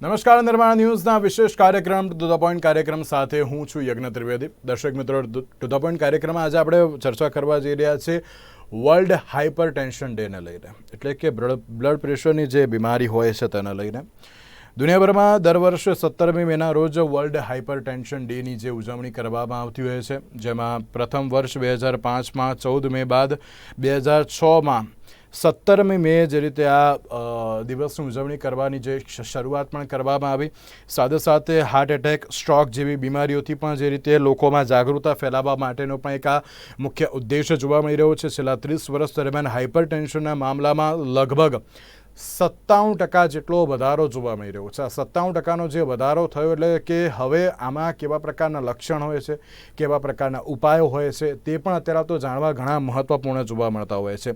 નમસ્કાર, નિર્માણ ન્યૂઝના વિશેષ કાર્યક્રમ ટુ ધ પોઈન્ટ કાર્યક્રમ સાથે હું છું યજ્ઞ ત્રિવેદી. દર્શક મિત્રો ટુ ધ પોઈન્ટ કાર્યક્રમમાં આજે આપણે ચર્ચા કરવા જઈ રહ્યા છીએ વર્લ્ડ હાઇપર ટેન્શન ડેને લઈને. એટલે કે બ્લડ પ્રેશરની જે બીમારી હોય છે તેને લઈને. દુનિયાભરમાં દર વર્ષે સત્તરમી મેના રોજ વર્લ્ડ હાઇપર ટેન્શન ડેની જે ઉજવણી કરવામાં આવતી હોય છે, જેમાં પ્રથમ વર્ષ બે હજાર પાંચમાં, ચૌદ મે બાદ બે હજાર છમાં સત્તરમી મે જે રીતે આ દિવસની ઉજવણી કરવાની જે શરૂઆત પણ કરવામાં આવી. સાથે સાથે હાર્ટ એટેક સ્ટ્રોક જેવી બીમારીઓથી પણ જે રીતે લોકોમાં જાગૃતતા ફેલાવવા માટેનો પણ એક આ મુખ્ય ઉદ્દેશ્ય જોવા મળી રહ્યો છે. છેલ્લા ત્રીસ વર્ષ દરમિયાન હાઇપર ટેન્શનના મામલામાં લગભગ સત્તાવન ટકા જેટલો વધારો જોવા મળી રહ્યો છે. આ સત્તાવન ટકાનો જે વધારો થયો એટલે કે હવે આમાં કેવા પ્રકારના લક્ષણ હોય છે, કેવા પ્રકારના ઉપાયો હોય છે, તે પણ અત્યારે તો જાણવા ઘણા મહત્ત્વપૂર્ણ જોવા મળતા હોય છે.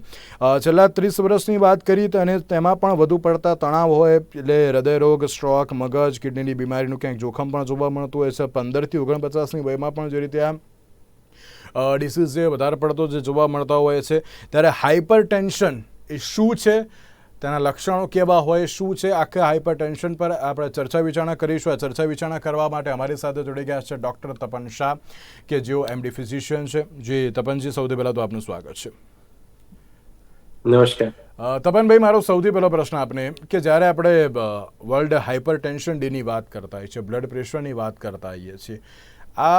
છેલ્લા ત્રીસ વર્ષની વાત કરીએ તો અને તેમાં પણ વધુ પડતા તણાવ હોય, એટલે હૃદયરોગ, સ્ટ્રોક, મગજ, કિડનીની બીમારીનું ક્યાંક જોખમ પણ જોવા મળતું હોય છે. પંદરથી ઓગણપચાસની વયમાં પણ જે રીતે આ ડિસીઝ જે વધારે પડતો જે જોવા મળતા હોય છે, ત્યારે હાઇપર ટેન્શન એ શું છે? તેના લક્ષણો કેવા હોય શું છે આખા હાઇપર ટેન્શન પર આપણે ચર્ચા વિચારણા કરીશું. આ ચર્ચા વિચારણા કરવા માટે અમારી સાથે જોડી ગયા છે ડૉક્ટર તપન શાહ કે જેઓ એમડી ફિઝિશિયન છે. જે તપનજી સૌથી પહેલાં તો આપનું સ્વાગત છે. નમસ્કાર. તપનભાઈ મારો સૌથી પહેલો પ્રશ્ન આપને કે જ્યારે આપણે વર્લ્ડ હાઇપર ટેન્શન ડેની વાત કરતા હોઈએ છીએ બ્લડ પ્રેશરની વાત કરતા હોઈએ છીએ આ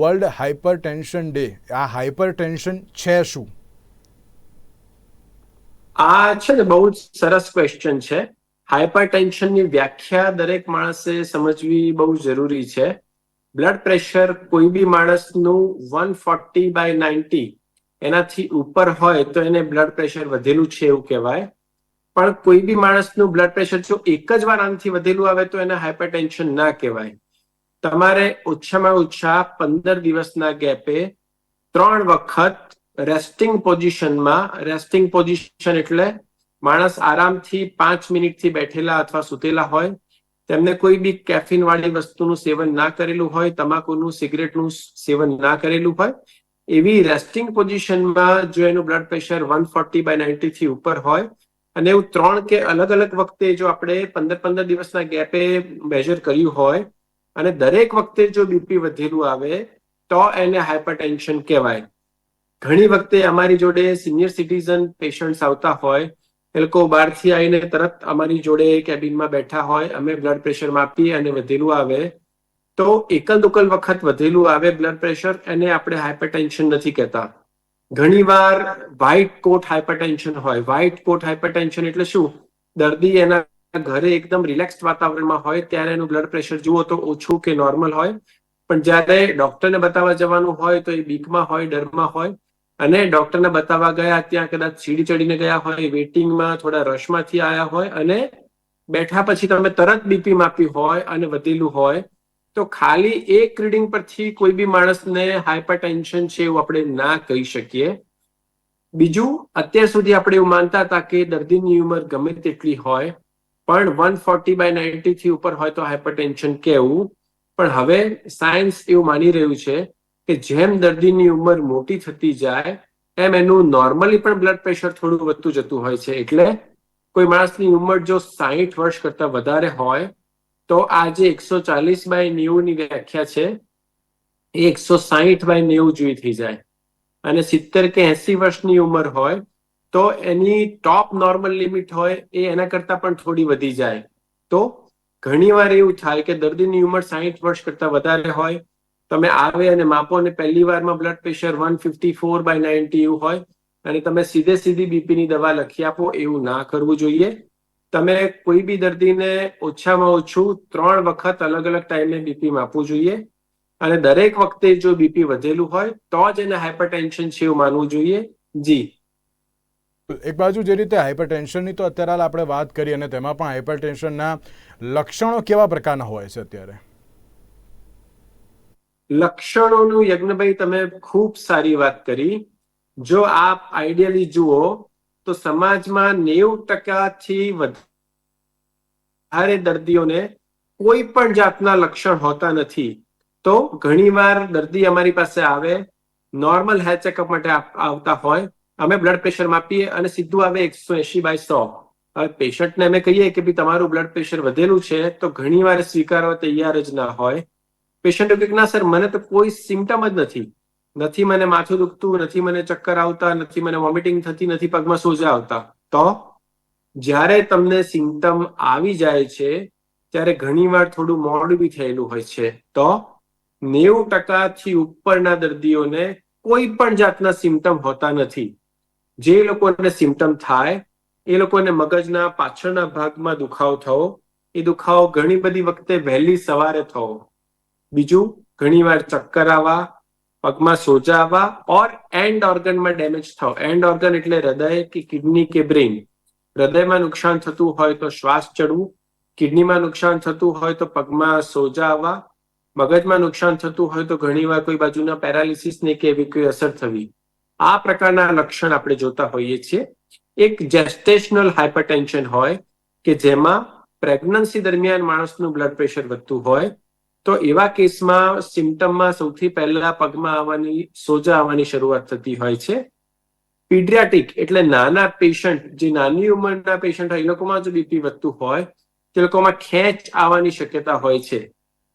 વર્લ્ડ હાઇપર ટેન્શન ડે આ હાઇપર ટેન્શન છે શું? આ છે ને બહુ જ સરસ ક્વેશ્ચન છે. હાઇપર ટેન્શનની વ્યાખ્યા દરેક માણસે સમજવી બહુ જરૂરી છે. બ્લડ પ્રેશર કોઈ બી માણસનું વન ફોર્ટી બાય નાઇન્ટી એનાથી ઉપર હોય તો એને બ્લડ પ્રેશર વધેલું છે એવું કહેવાય. પણ કોઈ બી માણસનું બ્લડ પ્રેશર જો એક જ વાર આનાથી વધેલું આવે તો એને હાઇપર ટેન્શન ના કહેવાય. તમારે ઓછામાં ઓછા પંદર દિવસના ગેપે ત્રણ વખત રેસ્ટિંગ પોઝિશનમાં રેસ્ટિંગ પોઝિશન એટલે માણસ આરામથી પાંચ મિનિટથી બેઠેલા અથવા સુતેલા હોય, તેમને કોઈ બી કેફીન વાળી વસ્તુનું સેવન ના કરેલું હોય, તમાકુનું, સિગરેટનું સેવન ના કરેલું હોય, એવી રેસ્ટિંગ પોઝિશનમાં જો એનું blood pressure one forty by ninety થી ઉપર હોય, અને એવું ત્રણ કે અલગ અલગ વખતે જો આપણે પંદર પંદર દિવસના ગેપે મેજર કર્યું હોય, અને દરેક વખતે જો બીપી વધેલું આવે, તો એને હાઇપરટેન્શન કહેવાય. ઘણી વખતે અમારી જોડે સિનિયર સિટીઝન પેશન્ટ્સ આવતા હોય. એ લોકો બહારથી આવીને તરત અમારી જોડે કેબિનમાં બેઠા હોય. અમે બ્લડ પ્રેશર માપીએ અને વધેલું આવે. તો એકલ દુકલ વખત વધેલું આવે બ્લડ પ્રેશર એને આપણે હાઇપરટેન્શન નથી કહેતા. ઘણીવાર વ્હાઇટ કોટ હાઇપરટેન્શન હોય. વ્હાઇટ કોટ હાઇપરટેન્શન એટલે શું? દર્દી એના ઘરે એકદમ રિલેક્સ વાતાવરણમાં હોય ત્યારે એનું બ્લડ પ્રેશર જુઓ તો ઓછું કે નોર્મલ હોય. પણ જ્યારે ડોક્ટરને બતાવવા જવાનું હોય તો એ બીકમાં હોય, ડરમાં હોય. અને ડોક્ટરને બતાવવા ગયા ત્યાં કદાચ સીડી ચડીને ગયા હોય વેઇટિંગમાં થોડા રશમાંથી આવ્યા હોય અને બેઠા પછી તમે તરત બીપી માપી હોય અને વધેલું હોય, તો ખાલી એક રીડિંગ પરથી કોઈ બી માણસને હાઇપરટેન્શન છે એવું આપણે ના કહી શકીએ. બીજું, અત્યાર સુધી આપણે એવું માનતા હતા કે દર્દીની ઉંમર ગમે તેટલી હોય, પણ વન ફોર્ટી બાય નાઇન્ટી થી ઉપર હોય તો હાઇપરટેન્શન કેવું? પણ હવે સાયન્સ એવું માની રહ્યું છે કે જેમ દર્દીની ઉંમર મોટી થતી જાય, એમ એનું નોર્મલી પણ બ્લડ પ્રેશર થોડું વધતું જતું હોય છે. એટલે કોઈ માણસની ઉંમર જો સાહીઠ વર્ષ કરતા વધારે હોય, તો આ જે એકસો ચાલીસ બાય નેવુંની વ્યાખ્યા છે, એ એકસો સાહીઠ બાય નેવું જેવી થઈ જાય. અને સિત્તેર કે એસી વર્ષની ઉંમર હોય, તો એની ટોપ નોર્મલ લિમિટ હોય, એ એના કરતા પણ થોડી વધી જાય. તો ઘણીવાર એવું થાય કે દર્દીની ઉંમર સાહીઠ વર્ષ કરતા વધારે હોય તમે આવે અને માપો અને પહેલી વારમાં blood pressure one fifty four by ninety એવું હોય, અને તમે સીધે સીધી બીપીની દવા લખી આપો, એવું ના કરવું જોઈએ. તમે કોઈ બી દર્દીને ઓછામાં ઓછું ત્રણ વખત અલગ અલગ ટાઈમે બીપી માપવું જોઈએ. અને દરેક વખતે જો બીપી વધેલું હોય, તો જ એને હાઇપરટેન્શન છે એવું માનવું જોઈએ. જી. એક બાજુ જે રીતે હાઇપર ટેન્શનની તો અત્યારે આપણે વાત કરી, અને તેમાં પણ હાઇપર ટેન્શનના લક્ષણો કેવા પ્રકારના હોય છે અત્યારે? લક્ષણોનું યજ્ઞભાઈ, તમે ખૂબ સારી વાત કરી. જો આપ આઈડિયલી જુઓ, તો સમાજમાં નેવું ટકાથી વધારે દર્દીઓને કોઈ પણ જાતના લક્ષણ હોતા નથી. તો ઘણીવાર દર્દી અમારી પાસે આવે નોર્મલ હેલ્થ ચેકઅપ માટે આવતા હોય, અમે બ્લડ પ્રેશર માપીએ અને સીધું આવે એકસો એસી બાય સો. હવે પેશન્ટને અમે કહીએ કે ભાઈ, તમારું બ્લડ પ્રેશર વધેલું છે, તો ઘણીવાર સ્વીકારવા તૈયાર જ ના હોય. પેશન્ટ કે ના સર, મને તો કોઈ સિમ્ટમ જ નથી. નથી મને માથું દુખતું, નથી મને ચક્કર આવતા, નથી મને વોમિટિંગ થતી, નથી પગમાં સોજા આવતા. તો જ્યારે તમને સિમ્ટમ આવી જાય છે, ત્યારે ઘણીવાર થોડું મોડું બી થયેલું હોય છે. તો નેવું ટકાથી ઉપરના દર્દીઓને કોઈ પણ જાતના સિમ્ટમ હોતા નથી. જે લોકોને સિમ્ટમ થાય, એ લોકોને મગજના પાછળના ભાગમાં દુખાવો થવો, એ દુખાવો ઘણી બધી વખતે વહેલી સવારે થવો. બીજું, ઘણીવાર ચક્કર આવવા, પગમાં સોજા આવવા ઓર એન્ડ ઓર્ગનમાં ડેમેજ થવો. એન્ડ ઓર્ગન એટલે હૃદય કે કિડની કે બ્રેઇન હૃદયમાં નુકસાન થતું હોય તો શ્વાસ ચડવું કિડનીમાં નુકસાન થતું હોય તો પગમાં સોજા આવવા, મગજમાં નુકસાન થતું હોય તો ઘણીવાર કોઈ બાજુના પેરાલિસિસ ને કે એવી કોઈ અસર થવી. આ પ્રકારના લક્ષણ આપણે જોતા હોઈએ છીએ. એક જેસ્ટેશનલ હાઇપરટેન્શન હોય કે જેમાં પ્રેગ્નન્સી દરમિયાન માણસનું બ્લડ પ્રેશર વધતું હોય તો એવા કેસમાં સિમ્ટમમાં સૌથી પહેલા પગમાં આવવાની, સોજા આવવાની શરૂઆત થતી હોય છે. પીડિયાટિક એટલે નાના પેશન્ટ, જે નાની ઉંમરના પેશન્ટ હોય, એ લોકોમાં જો બીપી વધતું હોય, તે લોકોમાં ખેંચ આવવાની શક્યતા હોય છે.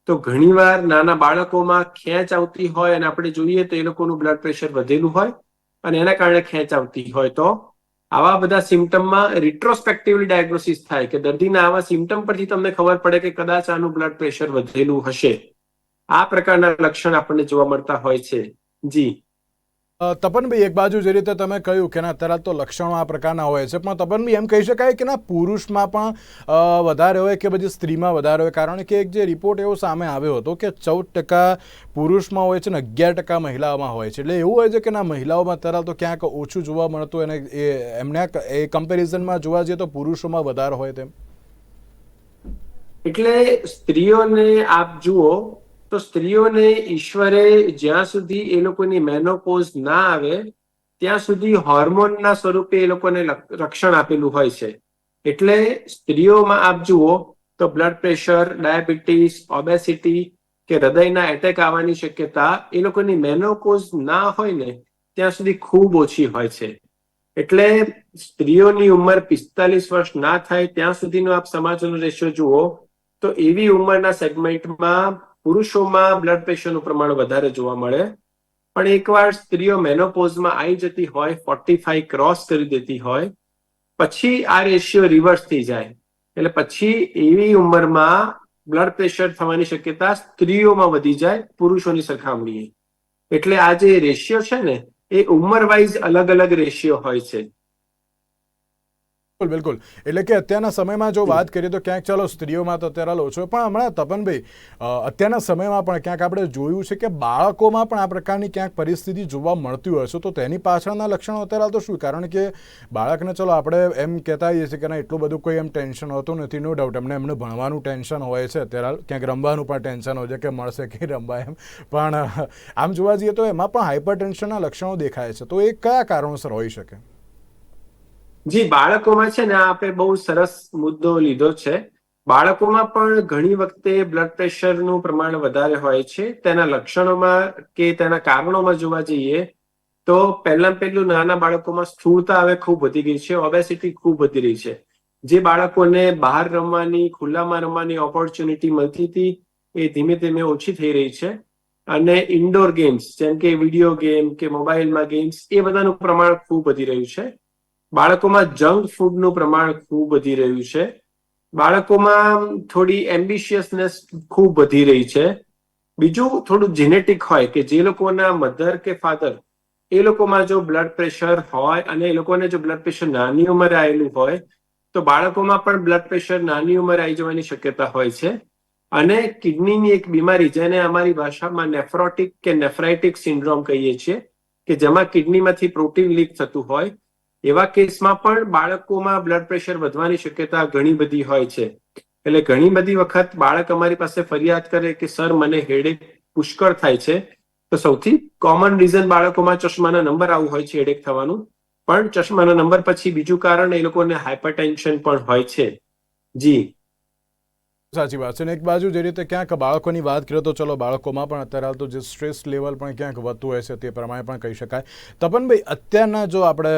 તો ઘણીવાર નાના બાળકોમાં ખેંચ આવતી હોય અને આપણે જોઈએ તો એ લોકોનું બ્લડ પ્રેશર વધેલું હોય અને એના કારણે ખેંચ આવતી હોય. તો આવા બધા સિમ્ટમમાં રિટ્રોસ્પેક્ટિવલી ડાયગ્નોસિસ થાય કે દર્દીના આવા સિમ્ટમ પરથી તમને ખબર પડે કે કદાચ આનું બ્લડ પ્રેશર વધેલું હશે. આ પ્રકારના લક્ષણ આપણને જોવા મળતા હોય છે. જી. તપનભાઈ, એક બાજુ જે રીતે તમે કહ્યું કે ના અત્યારે તો લક્ષણો આ પ્રકારના હોય છે, પણ તપનભાઈ એમ કહી શકાય કે ના પુરુષમાં પણ વધારે હોય કે પછી સ્ત્રીમાં વધારે હોય, કારણ કે એક જે રિપોર્ટ એવો સામે આવ્યો હતો કે ચૌદ ટકા પુરુષમાં હોય છે ને અગિયાર ટકા મહિલાઓમાં હોય છે. એટલે એવું હોય છે કે ના મહિલાઓમાં અત્યારે તો ક્યાંક ઓછું જોવા મળતું અને એ, એમને એ કમ્પેરિઝનમાં જોવા જઈએ તો પુરુષોમાં વધારે હોય તેમ. એટલે સ્ત્રીઓને આપ જુઓ તો સ્ત્રીઓને ઈશ્વરે જ્યાં સુધી એ લોકોની મેનોપોઝ ના આવે, ત્યાં સુધી હોર્મોનના સ્વરૂપે એ લોકોને રક્ષણ આપેલું હોય છે. એટલે સ્ત્રીઓમાં આપ જુઓ તો બ્લડ પ્રેશર ડાયાબિટીસ ઓબેસિટી કે હૃદયના એટેક આવવાની શક્યતા એ લોકોની મેનોપોઝ ના હોય ને, ત્યાં સુધી ખૂબ ઓછી હોય છે. એટલે સ્ત્રીઓની ઉંમર પિસ્તાલીસ વર્ષ ના થાય, ત્યાં સુધીનો આપ સમાજનો રેશિયો જુઓ તો એવી ઉંમરના સેગમેન્ટમાં પુરુષોમાં બ્લડ પ્રેશરનું પ્રમાણ વધારે જોવા મળે. પણ એકવાર સ્ત્રીઓ મેનોપોઝમાં આવી જતી હોય ફોર્ટી ફાઈવ ક્રોસ કરી દેતી હોય, પછી આ રેશિયો રિવર્સ થઈ જાય. એટલે પછી એવી ઉંમરમાં બ્લડ પ્રેશર થવાની શક્યતા સ્ત્રીઓમાં વધી જાય, પુરુષોની સરખામણીએ. એટલે આ જે રેશિયો છે ને, એ ઉંમર વાઇઝ અલગ અલગ રેશિયો હોય છે. બિલકુલ બિલકુલ. એટલે કે અત્યારના સમયમાં જો વાત કરીએ તો ક્યાંક ચાલો સ્ત્રીઓમાં તો અત્યારે ઓછો પણ હમણાં તપનભાઈ અત્યારના સમયમાં પણ ક્યાંક આપણે જોયું છે કે બાળકોમાં પણ આ પ્રકારની ક્યાંક પરિસ્થિતિ જોવા મળતી હોય છે. તો તેની પાછળના લક્ષણો અત્યારે તો શું? કારણ કે બાળકને ચલો આપણે એમ કહેતા હોઈએ છીએ કે ના એટલું બધું કોઈ એમ ટેન્શન હોતું નથી નો ડાઉટ. એમને એમને ભણવાનું ટેન્શન હોય છે અત્યારે ક્યાંક રમવાનું પણ ટેન્શન હોય છે કે મળશે કે રમવા એમ. પણ આમ જોવા જઈએ તો એમાં પણ હાઇપર ટેન્શનના લક્ષણો દેખાય છે. તો એ કયા કારણોસર હોઈ શકે? જી, બાળકોમાં છે ને આપણે બહુ સરસ મુદ્દો લીધો છે. બાળકોમાં પણ ઘણી વખતે બ્લડ પ્રેશરનું પ્રમાણ વધારે હોય છે. તેના લક્ષણોમાં કે તેના કારણોમાં જોવા જઈએ તો પહેલા પહેલું નાના બાળકોમાં સ્થૂળતા હવે ખૂબ વધી ગઈ છે ઓબેસિટી ખૂબ વધી રહી છે. જે બાળકોને બહાર રમવાની, ખુલ્લામાં રમવાની ઓપોર્ચ્યુનિટી મળતી હતી એ ધીમે ધીમે ઓછી થઈ રહી છે. અને ઇન્ડોર ગેમ્સ જેમ કે વીડિયો ગેમ કે મોબાઈલમાં ગેમ્સ એ બધાનું પ્રમાણ ખૂબ વધી રહ્યું છે. બાળકોમાં જંક ફૂડનું પ્રમાણ ખૂબ વધી રહ્યું છે. બાળકોમાં થોડી એમ્બિશિયસનેસ ખૂબ વધી રહી છે. બીજું થોડું જેનેટિક હોય કે જે લોકોના મધર કે ફાધર એ લોકોમાં જો બ્લડ પ્રેશર હોય અને એ લોકોને જો બ્લડ પ્રેશર નાની ઉંમરે આવેલું હોય, તો બાળકોમાં પણ બ્લડ પ્રેશર નાની ઉંમરે આવી જવાની શક્યતા હોય છે. અને કિડનીની એક બીમારી જેને અમારી ભાષામાં નેફ્રોટિક કે નેફ્રાઇટિક સિન્ડ્રોમ કહીએ છીએ, કે જેમાં કિડનીમાંથી પ્રોટીન લીક થતું હોય એવા કેસમાં પણ બાળકોમાં બ્લડ પ્રેશર વધવાની શક્યતા ઘણી બધી હોય છે. એટલે ઘણી બધી વખત બાળક અમારી પાસે ફરિયાદ કરે કે, સર, મને હેડેક પુષ્કળ થાય છે. તો સૌથી કોમન રીઝન બાળકોમાં ચશ્માના નંબર આવું હોય છે હેડેક થવાનું. પણ ચશ્માના નંબર પછી બીજું કારણ એ લોકોને હાઇપરટેન્શન પણ હોય છે. જી. સાચી વાત છે. ને એક બાજુ જે રીતે ક્યાંક બાળકોની વાત કરીએ તો ચલો બાળકોમાં પણ અત્યારે હાલ તો જે સ્ટ્રેસ લેવલ પણ ક્યાંક વધતું હોય છે તે પ્રમાણે પણ કહી શકાય. તપનભાઈ, અત્યારના જો આપણે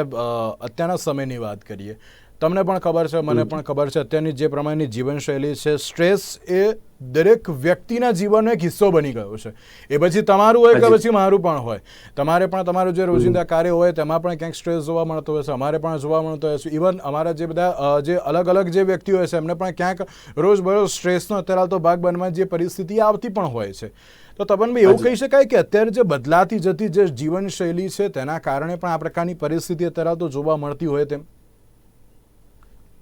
અત્યારના સમયની વાત કરીએ તમને પણ ખબર છે મને પણ ખબર છે અત્યારની જે પ્રમાણેની જીવનશૈલી છે સ્ટ્રેસ એ દરેક વ્યક્તિના જીવનનો એક હિસ્સો બની ગયો છે. એ પછી તમારું હોય કે પછી મારું પણ હોય. તમારે પણ તમારું જે રોજિંદા કાર્ય હોય તેમાં પણ ક્યાંક સ્ટ્રેસ જોવા મળતો હોય છે અમારે પણ જોવા મળતો હોય છે. ઇવન અમારા જે બધા જે અલગ અલગ જે વ્યક્તિઓ હોય છે એમને પણ ક્યાંક રોજબરોજ સ્ટ્રેસનો અત્યારે તો ભાગ બનવા જે પરિસ્થિતિ આવતી પણ હોય છે. તો તપનભાઈ એવું કહી શકાય કે અત્યારે જે બદલાતી જતી જે જીવનશૈલી છે તેના કારણે પણ આ પ્રકારની પરિસ્થિતિ અત્યારે તો જોવા મળતી હોય તેમ?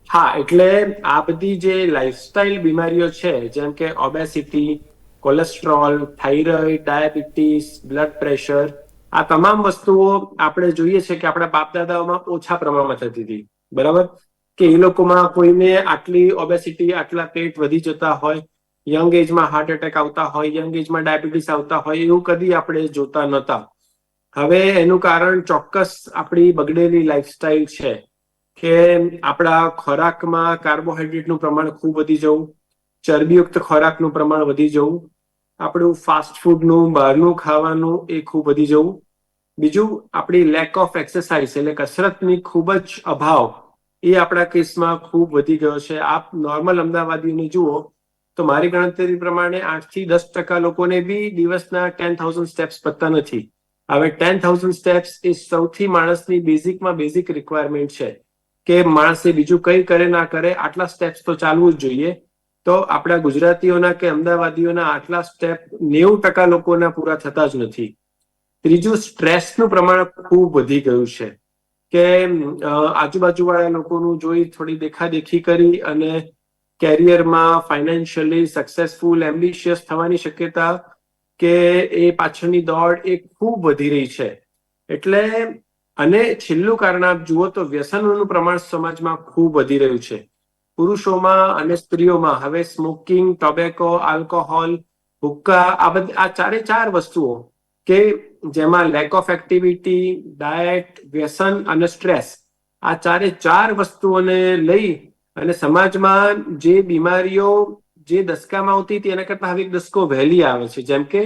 હા, એટલે આ બધી જે લાઇફસ્ટાઇલ બીમારીઓ છે, જેમ કે obesity cholesterol thyroid diabetes blood pressure આ તમામ વસ્તુઓ આપણે જોઈએ છે કે આપણા બાપ દાદાઓમાં ઓછા પ્રમાણમાં થતી હતી. બરાબર? કે એ લોકોમાં કોઈને આટલી ઓબેસિટી આટલા પેટ વધી જતા હોય યંગ એજમાં હાર્ટ એટેક આવતા હોય યંગ એજમાં ડાયાબિટીસ આવતા હોય, એવું કદી આપણે જોતા નહોતા. હવે એનું કારણ ચોક્કસ આપણી બગડેલી લાઈફસ્ટાઈલ છે. કે આપણા ખોરાકમાં કાર્બોહાઈડ્રેટનું પ્રમાણ ખૂબ વધી જવું, ચરબીયુક્ત ખોરાકનું પ્રમાણ વધી જવું, આપણું ફાસ્ટ ફૂડનું બહારનું ખાવાનું એ ખૂબ વધી જવું. બીજું, આપણી લેક ઓફ એક્સરસાઇઝ એટલે કસરતની ખૂબ જ અભાવ એ આપણા કેસમાં ખૂબ વધી ગયો છે. આપ નોર્મલ અમદાવાદીને જુઓ તો મારી ગણતરી પ્રમાણે આઠથી દસ ટકા લોકોને બી દિવસના ટેન થાઉઝન્ડ સ્ટેપ્સ પતતા નથી. હવે ટેન થાઉઝન્ડ સ્ટેપ્સ એ સૌથી માણસની બેઝિકમાં બેઝિક રિક્વાયરમેન્ટ છે. કે માણસે બીજું કઈ કરે ના કરે, આટલા સ્ટેપ્સ તો ચાલવું જ જોઈએ. તો આપણા ગુજરાતીઓના કે અમદાવાદીઓના આટલા સ્ટેપ નેવું ટકા લોકોના પૂરા થતા જ નથી. ત્રીજું સ્ટ્રેસનું પ્રમાણ ખૂબ વધી ગયું છે. કે આજુબાજુવાળા લોકોનું જોઈ થોડી દેખાદેખી કરી અને કેરિયરમાં ફાઇનાન્શિયલી સક્સેસફુલ એમ્બિશિયસ થવાની શક્યતા કે એ પાછળની દોડ એ ખૂબ વધી રહી છે. એટલે અને છેલ્લું કારણ આપ જુઓ તો વ્યસનોનું પ્રમાણ સમાજમાં ખૂબ વધી રહ્યું છે. પુરુષોમાં અને સ્ત્રીઓમાં હવે સ્મોકિંગ ટોબેકો આલ્કોહોલ હુક્કા, આ બધી, આ ચારે ચાર વસ્તુઓ કે જેમાં લેક ઓફ એક્ટિવિટી ડાયટ વ્યસન અને સ્ટ્રેસ આ ચારે ચાર વસ્તુઓને લઈ અને સમાજમાં જે બીમારીઓ જે દસકામાં આવતી હતી એના કરતા હવે એક દસકો વહેલી આવે છે. જેમ કે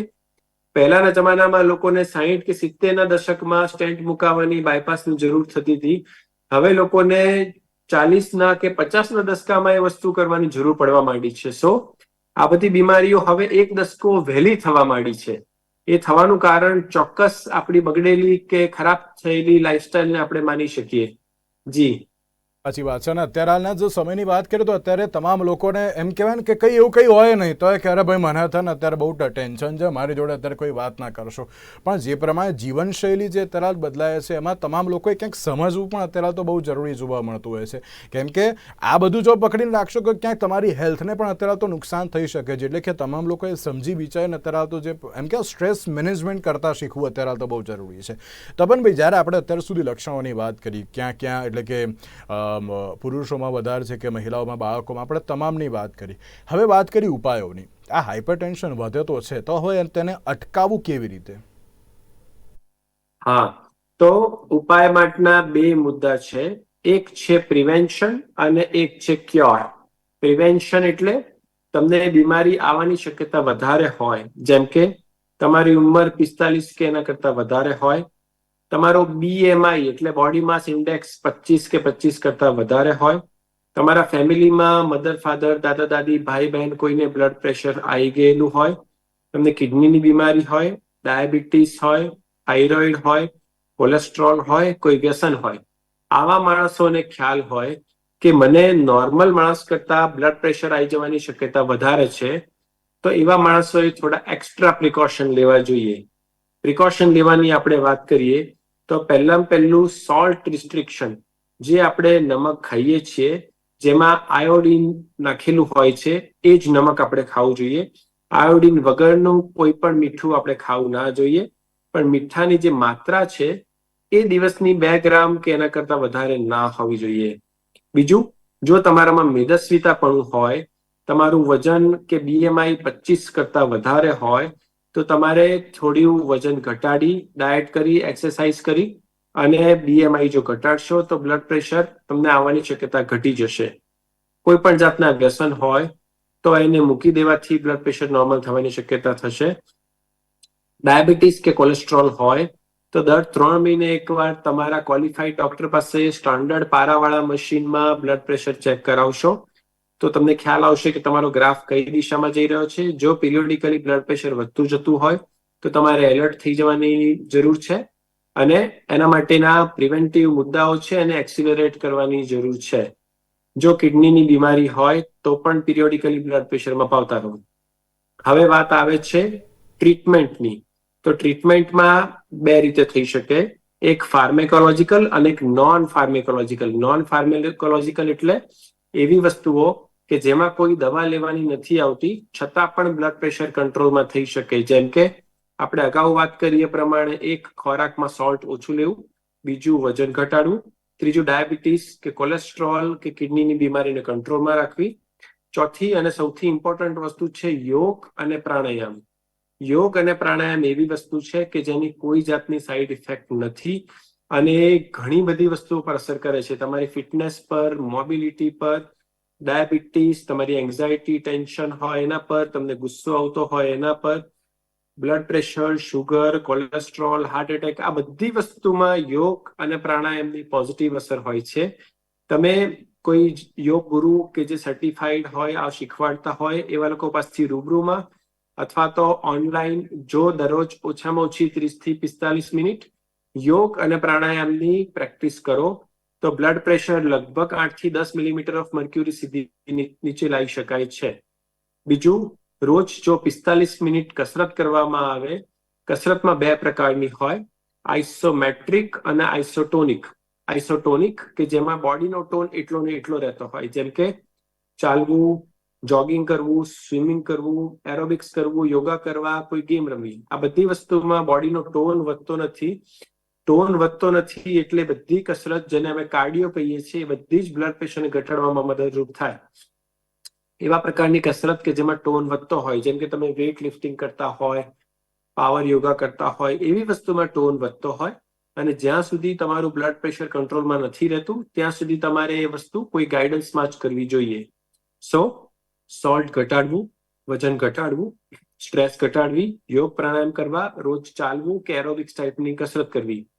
પહેલાના જમાનામાં લોકોને સાહીઠ કે સિત્તેરના દશકમાં સ્ટેન્ટ મુકાવવાની બાયપાસની જરૂર થતી હતી. હવે લોકોને ચાલીસના કે પચાસના દશકામાં એ વસ્તુ કરવાની જરૂર પડવા માંડી છે. સો આ બધી બીમારીઓ હવે એક દશકો વહેલી થવા માંડી છે. એ થવાનું કારણ ચોક્કસ આપણી બગડેલી કે ખરાબ થયેલી લાઈફસ્ટાઈલને આપણે માની શકીએ. જી. સાચી વાત છે. અને અત્યારે હાલના જો સમયની વાત કરીએ તો અત્યારે તમામ લોકોને એમ કહેવાય ને કે કંઈ એવું કંઈ હોય નહીં, તો એ કે અરે ભાઈ, મને થાય ને અત્યારે બહુ ટેન્શન છે, મારી જોડે અત્યારે કોઈ વાત ના કરશો. પણ જે પ્રમાણે જીવનશૈલી જે અત્યારે બદલાય છે, એમાં તમામ લોકોએ ક્યાંક સમજવું પણ અત્યારે તો બહુ જરૂરી જોવા મળતું હોય છે. કેમ કે આ બધું જો પકડીને રાખશો કે ક્યાંક તમારી હેલ્થને પણ અત્યારે તો નુકસાન થઈ શકે છે. એટલે કે તમામ લોકોએ સમજી વિચારીને અત્યારે તો જે એમ કે સ્ટ્રેસ મેનેજમેન્ટ કરતાં શીખવું અત્યારે તો બહુ જરૂરી છે. તપનભાઈ જ્યારે આપણે અત્યાર સુધી લક્ષણોની વાત કરી, ક્યાં ક્યાં, એટલે કે પુરુષોમાં વધારે છે કે મહિલાઓમાં, બાળકોમાં, આપણે તમામની વાત કરી. હવે વાત કરી ઉપાયોની. આ હાઇપરટેન્શન વધે તો છે, તો હવે તેને અટકાવવું કેવી રીતે? હા, તો ઉપાય માટેના બે મુદ્દા છે. એક છે પ્રિવેન્શન અને એક છે ક્યોર. પ્રિવેન્શન એટલે તમને બીમારી આવવાની શક્યતા વધારે હોય. જેમ કે તમારી ઉંમર પિસ્તાલીસ કે એના કરતા વધારે હોય તમારો બીએમઆઈ એટલે બોડી માસ ઇન્ડેક્સ પચીસ કે પચીસ કરતા વધારે હોય. તમારા ફેમિલીમાં મધર ફાધર દાદા, દાદી, ભાઈ, બહેન કોઈને બ્લડ પ્રેશર આવી ગયેલું હોય, તમને કિડનીની બીમારી હોય, ડાયાબિટીસ હોય થાઇરોઇડ હોય કોલેસ્ટ્રોલ હોય, કોઈ વ્યસન હોય. આવા માણસોને ખ્યાલ હોય કે મને નોર્મલ માણસ કરતા બ્લડ પ્રેશર આવી જવાની શક્યતા વધારે છે, તો એવા માણસોએ થોડા એક્સ્ટ્રા પ્રિકોશન લેવા જોઈએ. પ્રિકોશન લેવાની આપણે વાત કરીએ તો પહેલામાં પહેલું સોલ્ટ રિસ્ટ્રિક્શન જે આપણે નમક ખાઈએ છીએ, જેમાં આયોડીન નાખેલું હોય છે, એ જ નમક આપણે ખાવું જોઈએ. આયોડીન વગરનું કોઈ પણ મીઠું આપણે ખાવું ના જોઈએ. પણ મીઠાની જે માત્રા છે, એ દિવસની બે ગ્રામ કે એના કરતા વધારે ના હોવી જોઈએ. બીજું, જો તમારામાં મેદસ્વીતા પણ હોય, તમારું વજન કે બીએમઆઈ પચીસ કરતા વધારે હોય તો તમારે થોડું વજન ઘટાડી ડાયટ કરી એક્સરસાઇઝ કરી અને બીએમઆઈ જો ઘટાડશો તો બ્લડ પ્રેશર તમને આવવાની શક્યતા ઘટી જશે. કોઈ પણ જાતના વ્યસન હોય તો એને મૂકી દેવાથી બ્લડ પ્રેશર નોર્મલ થવાની શક્યતા થશે. ડાયાબિટીસ કે કોલેસ્ટ્રોલ હોય તો દર ત્રણ મહિને એકવાર તમારા ક્વોલિફાઈડ ડોક્ટર પાસે સ્ટાન્ડર્ડ પારાવાળા મશીનમાં બ્લડ પ્રેશર ચેક કરાવશો. તો તમને ખ્યાલ આવશે કે તમારો ગ્રાફ કઈ દિશામાં જઈ રહ્યો છે? જો પિરિયોડિકલી બ્લડ પ્રેશર વધતું જતું હોય, તો તમારે એલર્ટ થઈ જવાની જરૂર છે અને એના માટેના પ્રિવેન્ટિવ મુદ્દાઓ છે અને એક્સિલરેટ કરવાની જરૂર છે. જો કિડનીની બીમારી હોય, તો પણ પિરિયોડિકલી બ્લડ પ્રેશરમાં પાવતા રહો. હવે વાત આવે છે ટ્રીટમેન્ટની. તો ટ્રીટમેન્ટમાં બે રીતે થઈ શકે. એક ફાર્મેકોલોજીકલ અને એક નોન ફાર્મેકોલોજીકલ નોન ફાર્મેકોલોજીકલ એટલે એવી વસ્તુઓ કે જેમાં કોઈ દવા લેવાની નથી આવતી, છતાં પણ બ્લડ પ્રેશર કંટ્રોલમાં થઈ શકે. જેમ કે આપણે અગાઉ વાત કરીએ પ્રમાણે એક ખોરાકમાં સોલ્ટ ઓછું લેવું, બીજું વજન ઘટાડવું, ત્રીજું ડાયાબિટીસ કે કોલેસ્ટ્રોલ કે કિડનીની બીમારીને કંટ્રોલમાં રાખવી. ચોથી અને સૌથી ઇમ્પોર્ટન્ટ વસ્તુ છે યોગ અને પ્રાણાયામ. યોગ અને પ્રાણાયામ એવી વસ્તુ છે કે જેની કોઈ જાતની સાઈડ ઇફેક્ટ નથી અને ઘણી બધી વસ્તુઓ પર અસર કરે છે. તમારી ફિટનેસ પર મોબિલિટી પર ડાયાબિટીસ, તમારી એન્ઝાયટી ટેન્શન હોય એના પર, તમને ગુસ્સો આવતો હોય એના પર blood pressure sugar cholesterol heart attack આ બધી વસ્તુમાં યોગ અને પ્રાણાયામની પોઝિટિવ અસર હોય છે. તમે કોઈ યોગ ગુરુ કે જે સર્ટિફાઈડ હોય, આ શીખવાડતા હોય, એવા લોકો પાસેથી રૂબરૂમાં અથવા તો ઓનલાઈન જો દરરોજ ઓછામાં ઓછી ત્રીસથી પિસ્તાલીસ મિનિટ યોગ અને પ્રાણાયામની પ્રેક્ટિસ કરો. તો બ્લડ પ્રેશર લગભગ આઠથી દસ મિલીમીટર ઓફ મર્ક્યુરી સીધી નીચે લાવી શકાય છે. બીજું, રોજ જો પિસ્તાલીસ મિનિટ કસરત કરવામાં આવે, કસરતમાં બે પ્રકારની હોય આઇસોમેટ્રિક અને આઇસોટોનિક આઇસોટોનિક કે જેમાં બોડીનો ટોન એટલો ને એટલો રહેતો હોય, જેમ કે ચાલવું જોગિંગ કરવું સ્વિમિંગ કરવું એરોબિક્સ કરવું યોગા કરવા, કોઈ ગેમ રમવી. આ બધી વસ્તુમાં બોડીનો ટોન વધતો નથી. ટોન વધતો નથી એટલે બધી કસરત જેને અમે કાર્ડિયો કહીએ છીએ બધી જ બ્લડ પ્રેશરને ઘટાડવામાં મદદરૂપ થાય. એવા પ્રકારની કસરત કે જેમાં ટોન વધતો હોય, જેમ કે તમે વેઇટ લિફ્ટિંગ કરતા હોય પાવર યોગા કરતા હોય, એવી વસ્તુમાં ટોન વધતો હોય અને જ્યાં સુધી તમારું બ્લડ પ્રેશર કંટ્રોલમાં નથી રહેતું, ત્યાં સુધી તમારે એ વસ્તુ કોઈ ગાઈડન્સમાં જ કરવી જોઈએ. સો સોલ્ટ ઘટાડવું, વજન ઘટાડવું સ્ટ્રેસ ઘટાડવી, યોગ પ્રાણાયામ કરવા, રોજ ચાલવું, કે એરોબિક્સ ટાઈપની કસરત કરવી.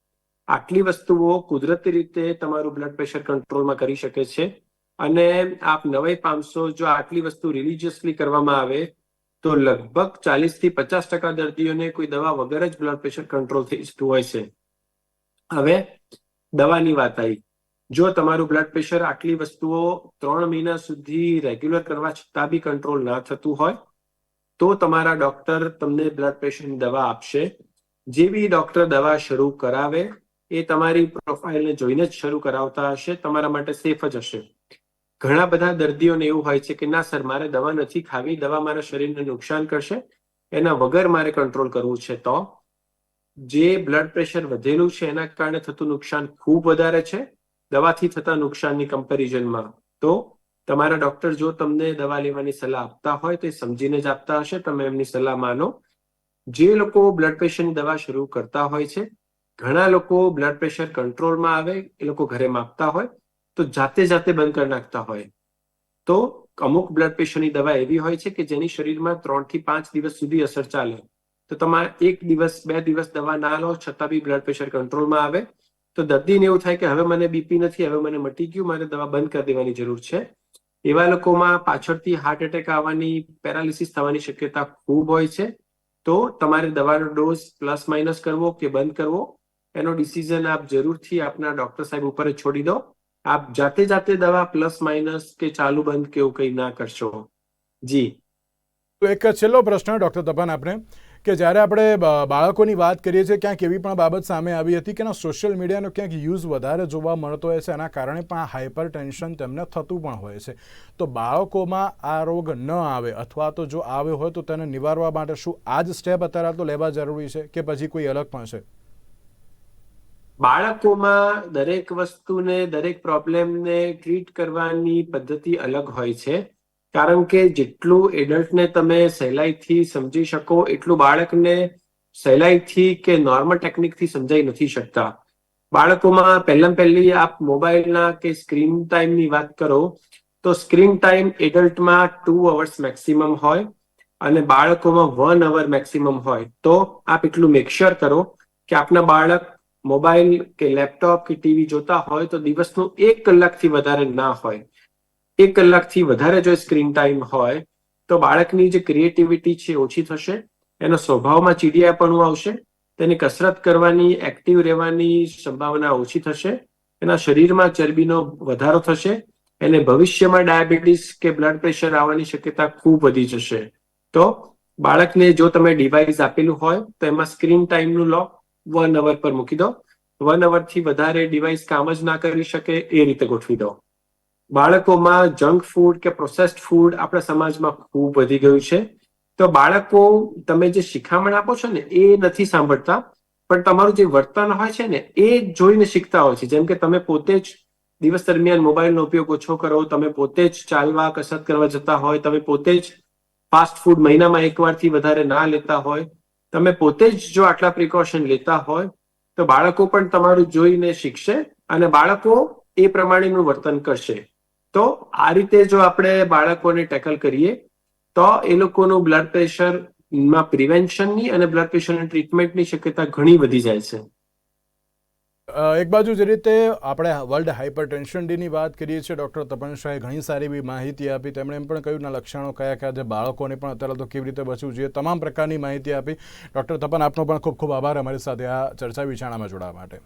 આટલી વસ્તુઓ કુદરતી રીતે તમારું બ્લડ પ્રેશર કંટ્રોલમાં કરી શકે છે. અને આપ નવાઈ પામશો જો આટલી વસ્તુ રિલિજિયસલી કરવામાં આવે, તો લગભગ ચાલીસથી પચાસ ટકા દર્દીઓને કોઈ દવા વગર જ બ્લડ પ્રેશર કંટ્રોલ થઈ જતું હોય છે. હવે દવાની વાત આવી. જો તમારું બ્લડ પ્રેશર આટલી વસ્તુઓ ત્રણ મહિના સુધી રેગ્યુલર કરવા છતાં બી કંટ્રોલ ના થતું હોય તો તમારા ડોક્ટર તમને બ્લડ પ્રેશરની દવા આપશે. જે બી ડોક્ટર દવા શરૂ કરાવે, એ તમારી પ્રોફાઇલને જોઈને જ શરૂ કરાવતા હશે, તમારા માટે સેફ જ હશે. ઘણા બધા દર્દીઓને એવું હોય છે કે, ના સર, મારે દવા નથી ખાવી, દવા મારા શરીરને નુકસાન કરશે, એના વગર મારે કંટ્રોલ કરવું છે. તો જે બ્લડ પ્રેશર વધેલું છે, એના કારણે થતું નુકસાન ખૂબ વધારે છે, દવાથી થતા નુકસાનની કમ્પેરિઝનમાં તો તમારા ડોક્ટર જો તમને દવા લેવાની સલાહ આપતા હોય તો એ સમજીને જ આપતા હશે. તમે એમની સલાહ માનો. જે લોકો બ્લડ પ્રેશરની દવા શરૂ કરતા હોય છે, ઘણા લોકો બ્લડ પ્રેશર કંટ્રોલમાં આવે, એ લોકો ઘરે માપતા હોય, તો જાતે જાતે બંધ કરી નાખતા હોય. તો અમુક બ્લડ પ્રેશરની દવા એવી હોય છે કે જેની શરીરમાં ત્રણથી પાંચ દિવસ સુધી અસર ચાલે. તો તમારે એક દિવસ, બે દિવસ દવા ના લો, છતાં બી બ્લડ પ્રેશર કંટ્રોલમાં આવે. તો દર્દીને એવું થાય કે હવે મને બીપી નથી, હવે મને મટી ગયું, મારે દવા બંધ કરી દેવાની જરૂર છે. એવા લોકોમાં પાછળથી હાર્ટ એટેક આવવાની પેરાલિસિસ થવાની શક્યતા ખૂબ હોય છે. તો તમારે દવાનો ડોઝ પ્લસ માઇનસ કરવો કે બંધ કરવો, એનો ડિસિઝન આપ જરૂરથી આપના ડોક્ટર સાહેબ ઉપર છોડી દો. આપ જાતે જાતે દવા પ્લસ માઇનસ કે ચાલુ બંધ કે એવું કંઈ ના કરશો. જી. તો એક છેલ્લો પ્રશ્ન ડૉક્ટર તપન આપણે કે જ્યારે આપણે બાળકોની વાત કરીએ છીએ, ક્યાંક એવી પણ બાબત સામે આવી હતી કે સોશિયલ મીડિયાનો ક્યાંક યુઝ વધારે જોવા મળતો હોય છે, એના કારણે પણ હાઇપર ટેન્શન તેમને થતું પણ હોય છે. તો બાળકોમાં આ રોગ ન આવે અથવા તો જો આવ્યો હોય તો તેને નિવારવા માટે શું આ જ સ્ટેપ અત્યારે તો લેવા જરૂરી છે કે પછી કોઈ અલગ પણ છે? બાળકોમાં દરેક વસ્તુને, દરેક પ્રોબ્લેમને ટ્રીટ કરવાની પદ્ધતિ અલગ હોય છે. કારણ કે જેટલું એડલ્ટને તમે સહેલાઈથી સમજી શકો, એટલું બાળકને સહેલાઈથી કે નોર્મલ ટેકનિકથી સમજાઈ નથી શકતા. બાળકોમાં પહેલાં પહેલી આપ મોબાઈલના કે સ્ક્રીન ટાઈમની વાત કરો, તો સ્ક્રીન ટાઈમ એડલ્ટમાં ટુ અવર્સ મેક્સિમમ હોય અને બાળકોમાં વન અવર મેક્સિમમ હોય. તો આપ એટલું મેકશ્યોર કરો કે આપના બાળક મોબાઈલ કે લેપટોપ કે ટીવી જોતા હોય તો દિવસનું એક કલાકથી વધારે ના હોય. એક કલાકથી વધારે જો સ્ક્રીન ટાઈમ હોય, તો બાળકની જે ક્રિએટિવિટી છે ઓછી થશે, એનો સ્વભાવમાં ચીડિયાપણું આવશે, તેની કસરત કરવાની, એક્ટિવ રહેવાની સંભાવના ઓછી થશે, એના શરીરમાં ચરબીનો વધારો થશે, એને ભવિષ્યમાં ડાયાબિટીસ કે બ્લડ પ્રેશર આવવાની શક્યતા ખૂબ વધી જશે. તો બાળકને જો તમે ડિવાઇસ આપેલું હોય, તો એમાં સ્ક્રીન ટાઈમનું લો વન અવર પર મૂકી દો. વન અવરથી વધારે ડિવાઇસ કામ જ ના કરી શકે એ રીતે ગોઠવી દો. બાળકોમાં જંક ફૂડ કે પ્રોસેસ્ડ ફૂડ આપણા સમાજમાં ખૂબ વધી ગયું છે. તો બાળકો, તમે જે શિખામણ આપો છો ને, એ નથી સાંભળતા, પણ તમારું જે વર્તન હોય છે ને, એ જોઈને શીખતા હોય છે. જેમ કે તમે પોતે જ દિવસ દરમિયાન મોબાઈલનો ઉપયોગ ઓછો કરો, તમે પોતે જ ચાલવા, કસરત કરવા જતા હોય, તમે પોતે જ ફાસ્ટ ફૂડ મહિનામાં એકવારથી વધારે ના લેતા હોય, તમે પોતે જ જો આટલા પ્રિકોશન લેતા હોય, તો બાળકો પણ તમારું જોઈને શીખશે અને બાળકો એ પ્રમાણેનું વર્તન કરશે. તો આ રીતે જો આપણે બાળકોને ટેકલ કરીએ તો એ લોકોનું બ્લડ પ્રેશરમાં પ્રિવેન્શનની અને બ્લડ પ્રેશરની ટ્રીટમેન્ટની શક્યતા ઘણી વધી જાય છે. એક બાજુ જે રીતે આપણે વર્લ્ડ હાઇપર ટેન્શન ડેની વાત કરીએ છીએ ડૉક્ટર તપન શાહે ઘણી સારી એવી માહિતી આપી. તેમણે એમ પણ કહ્યું ના લક્ષણો કયા કયા છે? બાળકોને પણ અત્યારે તો કેવી રીતે બચવું જોઈએ? તમામ પ્રકારની માહિતી આપી. ડૉક્ટર તપન આપનો પણ ખૂબ ખૂબ આભાર અમારી સાથે આ ચર્ચા વિચારણામાં જોડાવા માટે.